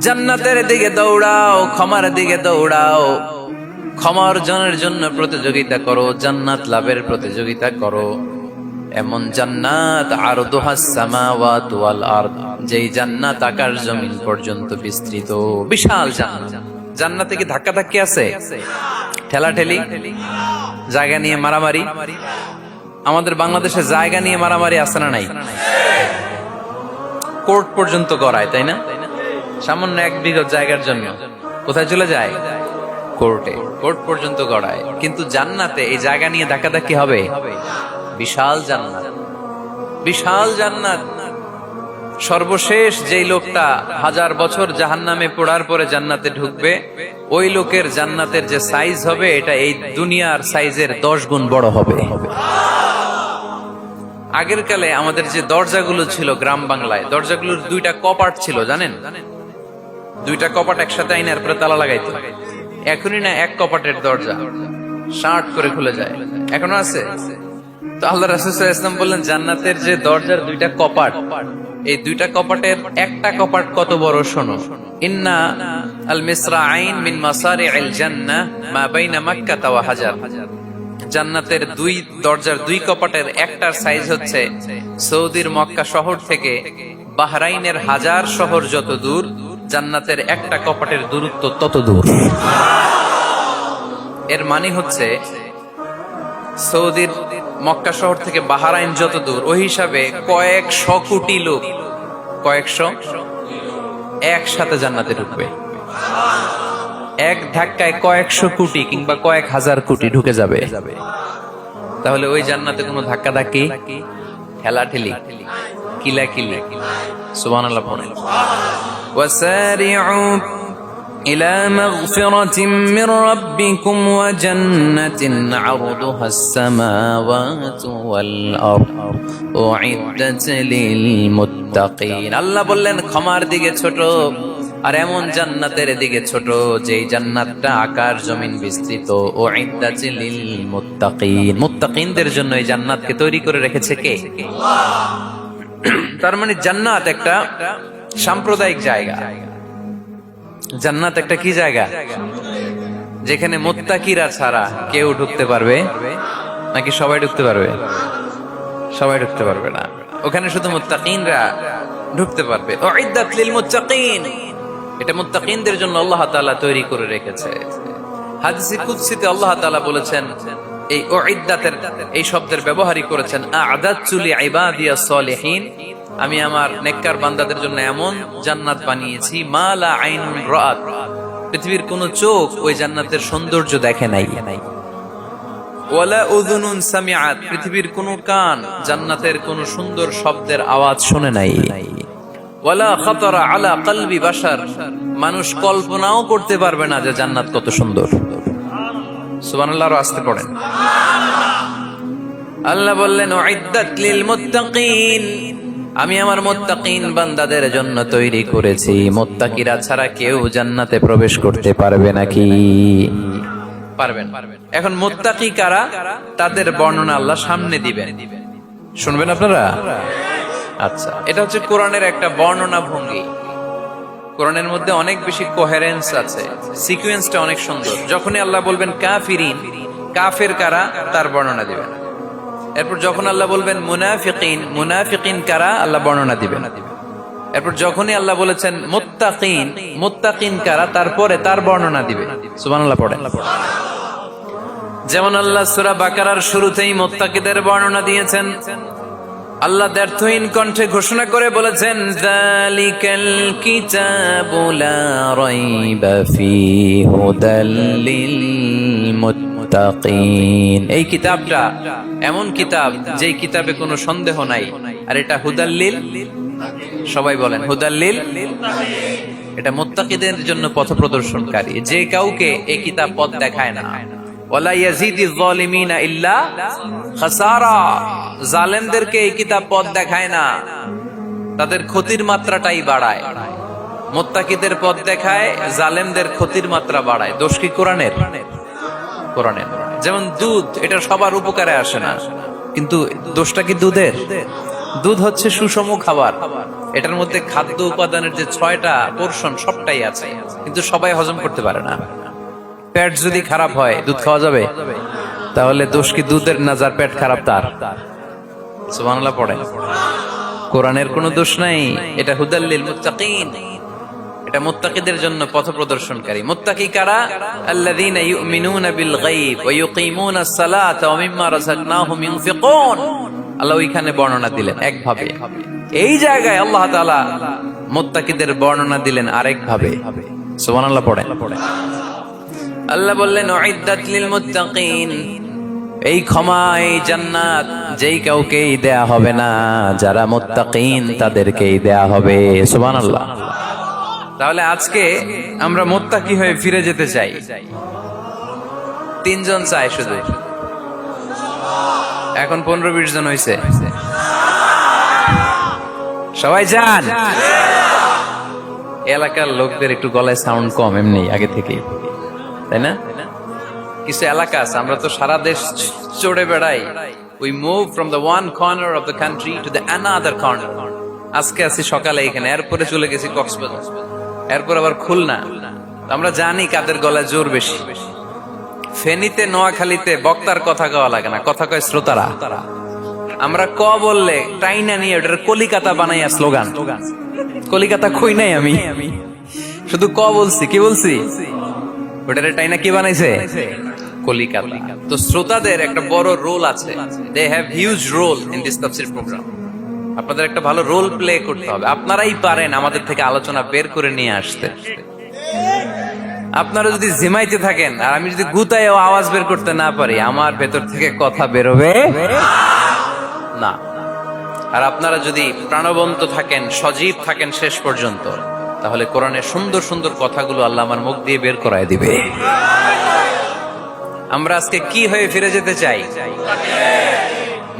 জান্নাতের দিকে দৌড়াও, ক্ষমার দিকে দৌড়াও। ক্ষমা অর্জনের জন্য প্রতিযোগিতা করো, জান্নাত লাভের প্রতিযোগিতা করো। এমন জান্নাত আর সামাওয়াত ওয়াল আরদ, যেই জান্নাত আকাশ জমিন পর্যন্ত বিস্তৃত। বিশাল জান্নাত। জান্নাতে কি ধাক্কা ধাক্কি আছে? ঠেলা ঠেলি জায়গা নিয়ে মারামারি। আমাদের বাংলাদেশে জায়গা নিয়ে মারামারি আছে না নাই? কোর্ট পর্যন্ত গড়ায়, তাই না? সামান্য এক বিঘত জায়গার জন্য। কোথায় চলে যায়? কোর্টে। কোর্ট পর্যন্ত গড়ায়। কিন্তু জান্নাতে এই জায়গা নিয়ে ধাক্কাধাক্কি হবে? বিশাল জান্নাত। বিশাল জান্নাত। সর্বশেষ যেই লোকটা হাজার বছর জাহান্নামে পড়ার পরে জান্নাতে ঢুকবে, ওই লোকের জান্নাতের যে সাইজ হবে, এটা এই দুনিয়ার সাইজের দশ গুণ বড় হবে। আগের কালে আমাদের যে দরজাগুলো ছিল গ্রাম বাংলায়, দরজাগুলোর দুইটা কপাট ছিল জানেন জানেন? দুইটা কপাট একসাথে আইনার পরে তালা লাগাইতো। এখনই না এক কপাটের দরজা, শার্ট করে খুলে যায়। এখনও আছে? তো আল্লাহ রাসুল ইসলাম বললেন, জান্নাতের যে দরজার দুইটা কপাট, এই দুইটা কপাটের একটা কপাট কত বড় শোনো। ইন্না আল মিসরা আইন মিন আল জান্নাহ মা বাইনা মাক্কা ওয়া হাজার। জান্নাতের দুই দরজার দুই কপাটের একটার সাইজ হচ্ছে সৌদির মক্কা শহর থেকে বাহরাইনের হাজার শহর যত দূর জান্নাতের একটা কপাটের দূরত্ব তত দূর। এর মানে হচ্ছে, সৌদির মক্কা শহর থেকে বাহারাইন যত দূর, ওই হিসাবে কয়েকশো কোটি লোক, কয়েকশো, একসাথে জান্নাতে ঢুকবে। এক ধাক্কায় কয়েকশো কোটি কিংবা কয়েক হাজার কোটি ঢুকে যাবে। তাহলে ওই জান্নাতে কোনো ধাক্কা ধাক্কি ঠেলা ঠেলি কিলা কিলি সুবান আল্লাহ وسارعوا إلى مغفرة من ربكم وجنة عرضها السماوات والأرض أعدت للمتقين الله বললেন ক্ষমার দিকে ছোট আর এমন জান্নাতের দিকে ছোট যেই জান্নাতটা আকার জমিন বিস্তৃত ও লিল মুত্তাকিন মুত্তাকিনদের জন্য এই জান্নাতকে তৈরি করে রেখেছে কে তার মানে জান্নাত একটা সাম্প্রদায়িক জায়গা। জান্নাত একটা কি জায়গা? যেখানে মোত্তাকিরা ছাড়া কেউ ঢুকতে পারবে? নাকি সবাই ঢুকতে পারবে? সবাই ঢুকতে পারবে না। ওখানে শুধু মুত্তাকিনরা ঢুকতে পারবে। এটা মুত্তাকিনদের জন্য আল্লাহ তাআলা তৈরি করে রেখেছে। হাদিসে কুদসিতে আল্লাহ তাআলা বলেছেন, এই উইদ্দাতের, এই শব্দের ব্যবহারই করেছেন, আ'দাতু লি ইবাদিয়াস সলিহিন। আমি আমার নেককার বান্দাদের জন্য এমন জান্নাত বানিয়েছি মা লা আইনুন রাআত। পৃথিবীর কোন চোখ ওই জান্নাতের সৌন্দর্য দেখে নাই। ওয়ালা উযুনুন পৃথিবীর কোন কান জান্নাতের কোন সুন্দর শব্দের আওয়াজ শুনে নাই। ওয়ালা খাতারা আলা কলবি বাশার। মানুষ কল্পনাও করতে পারবে না যে জান্নাত কত সুন্দর। সুবহানাল্লাহ, আরও আসতে পড়েন। আল্লাহ বললেন মুত্তাকিন। আমি আমার মোত্তাকিন বান্দাদের জন্য তৈরি করেছি। মোত্তাকিরা ছাড়া কেউ জান্নাতে প্রবেশ করতে পারবে নাকি? পারবেন। এখন মোত্তাকি কারা? তাদের বর্ণনা আল্লাহ সামনে দিবেন। শুনবেন আপনারা? আচ্ছা এটা হচ্ছে কোরআনের একটা বর্ণনা ভঙ্গি। কোরআনের মধ্যে অনেক বেশি কোহেরেন্স আছে। সিকুয়েন্সটা অনেক সুন্দর। যখনই আল্লাহ বলবেন কাফিরিন, কাফের কারা? তার বর্ণনা দিবেন। এরপর যখন আল্লাহ বলবেন, মুনাফিকিন মুনাফিকিন কারা? আল্লাহ বর্ণনা দিবেন। এরপর যখনই আল্লাহ বলেছেন, মুত্তাকিন মুত্তাকিন কারা? তারপরে তার বর্ণনা দিবে। সুবহানাল্লাহ পড়েন। যেমন আল্লাহ সূরা বাকারার শুরুতেই মুত্তাকিদের বর্ণনা দিয়েছেন। আল্লাহ দ্ব্যর্থহীন কণ্ঠে ঘোষণা করে বলেছেন, যালিকাল কিতাবু লা রাইবা ফীহি হুদাল লিল এই কিতাবটা এমন কিতাব যেই কিতাবে কোনো সন্দেহ নাই। আর এটা হুদাল্লিল? সবাই বলেন, হুদাল্লিল? এটা মুত্তাকিদের জন্য পথ প্রদর্শনকারী। যে কাউকে এই কিতাব পথ দেখায় না। এই কিতাব পথ দেখায় না। তাদের ক্ষতির মাত্রাটাই বাড়ায়। মোত্তাকিদের পথ দেখায়, জালেমদের ক্ষতির মাত্রা বাড়ায়। দোষ কি কোরআনের? কোরআনের যেমন দুধ, এটা সবার উপকারে আসে না। কিন্তু দোষটা কি দুধের? দুধ হচ্ছে সুষম খাবার। এটার মধ্যে খাদ্য উপাদানের যে ছয়টা পোর্শন, সবটাই আছে। কিন্তু সবাই হজম করতে পারে না। পেট যদি খারাপ হয়, দুধ খাওয়া যাবে? তাহলে দোষ কি দুধের না যার পেট খারাপ তার? সুবহানাল্লাহ পড়ে কোরআনের কোনো দোষ নাই। এটা হুদাল্লিল মুত্তাকিন। এটা মুত্তাকিদের জন্য পথ প্রদর্শনকারী। মুত্তাকি কারা? আল্লাযীনা ইউমিনুনা বিল গায়ব ওয়া ইউকিমুনা আস-সালাতা ওয়া মিম্মা রাযাকনাহুম ইউনফিকুন। আল্লাহ ওইখানে বর্ণনা দিলেন একভাবে। এই জায়গায় আল্লাহ তাআলা মুত্তাকিদের বর্ণনা দিলেন আরেক ভাবে সুবহানাল্লাহ পড়েন। আল্লাহ বললেন, উইদ্দাত লিল মুত্তাকিন। এই ক্ষমা, এই জান্নাত যেই কাউকেই দেয়া হবে না, যারা মুত্তাকিন তাদেরকেই দেয়া হবে। সুবহানাল্লাহ। তাহলে আজকে আমরা মোত্তাকি হয়ে ফিরে যেতে চাই। তিনজন চাই শুধু। এখন পনেরো বিশ জন হয়েছে সবাই যান। এলাকার লোকদের একটু গলায় সাউন্ড কম এমনি আগে থেকে তাই না? কিছু এলাকা আছে, আমরা তো সারা দেশ চড়ে বেড়াই। We move from the one corner of the country to the another corner আজকে আছি সকালে এখানে, এরপরে চলে গেছি কক্সবাজার। এরপর আবার খুলনা। আমরা জানি কাদের গলায় জোর বেশি। ফেনীতে, নোয়াখালীতে বক্তার কথা কওয়া লাগে না, কথা কয় শ্রোতারা। আমরা ক বললে টাইনা নিয়ে ওটার কলিকাতা বানাইয়া স্লোগান। কলিকাতা খুই নাই আমি? শুধু ক বলছি, কি বলছি? ওটারে টাইনা কি বানাইছে? কলিকাতা। তো শ্রোতাদের একটা বড় রোল আছে। They have huge role in this তাফসির প্রোগ্রাম আপনাদের একটা ভালো রোল প্লে করতে হবে। আপনারাই পারেন আমাদের থেকে আলোচনা বের করে নিয়ে আসতে। আপনারা যদি জিমাইতে থাকেন, আর আমি যদি গুতায় আওয়াজ বের করতে না পারি, আমার ভেতর থেকে কথা বেরোবে না। আর আপনারা যদি প্রাণবন্ত থাকেন, সজীব থাকেন শেষ পর্যন্ত, তাহলে কোরআনের সুন্দর সুন্দর কথাগুলো আল্লাহ আমার মুখ দিয়ে বের করায় দিবে। আমরা আজকে কি হয়ে ফিরে যেতে চাই?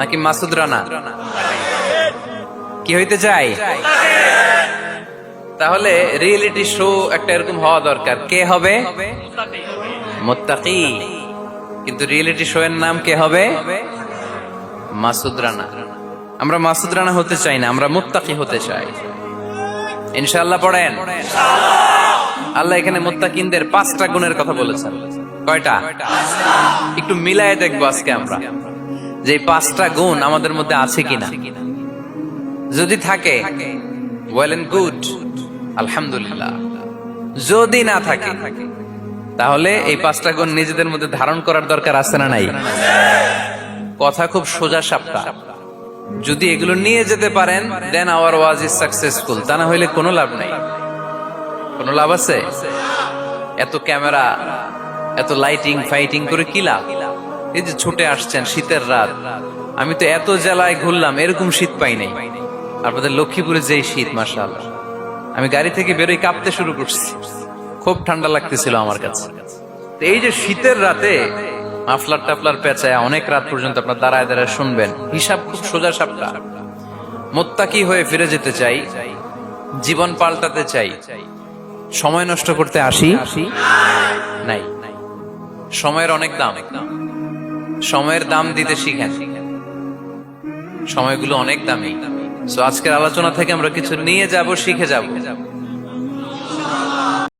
নাকি মাসুদ রানা? কি হইতে চাই? তাহলে রিয়েলিটি শো একটা এরকম হওয়া দরকার। কে হবে? মোত্তাকি। কিন্তু রিয়েলিটি শো এর নাম কে হবে? মাসুদ রানা। আমরা মাসুদ রানা হতে চাই না, আমরা মুত্তাকি হতে চাই। ইনশাআল্লাহ পড়েন? আল্লাহ এখানে মুত্তাকিনদের পাঁচটা গুণের কথা বলেছেন। কয়টা? একটু মিলায় দেখব আজকে আমরা। যে পাঁচটা গুণ আমাদের মধ্যে আছে কিনা। যদি থাকে ওয়েল এন্ড গুড আলহামদুলিল্লাহ যদি না থাকে, তাহলে এই পাঁচটা গুণ নিজেদের মধ্যে ধারণ করার দরকার আছে না নাই? কথা খুব সোজা সাপটা। যদি এগুলো নিয়ে যেতে পারেন দেন আওয়ার ওয়াজ ইজ সাকসেসফুল তা না হইলে কোনো লাভ নাই। কোনো লাভ আছে? এত ক্যামেরা, এত লাইটিং ফাইটিং করে কি লাভ? এই যে ছুটে আসছেন শীতের রাত, আমি তো এত জেলায় ঘুরলাম, এরকম শীত পাই নাই। আপনাদের লক্ষ্মীপুরে যেই শীত মাসাল আমি গাড়ি থেকে বেরোই কাঁপতে শুরু করছি। খুব ঠান্ডা লাগতেছিল আমার কাছে। এই যে শীতের রাতে মাফলার টাফলার পেঁচায় অনেক রাত পর্যন্ত আপনার দাঁড়ায় দাঁড়ায় শুনবেন। হিসাব খুব সোজা সাপটা। মোত্তাকি হয়ে ফিরে যেতে চাই, জীবন পাল্টাতে চাই। সময় নষ্ট করতে আসি? নাই। সময়ের অনেক দাম। সময়ের দাম দিতে শিখেন। সময়গুলো অনেক দামি। সো আজকের আলোচনা থেকে আমরা কিছু নিয়ে যাব শিখে যাব।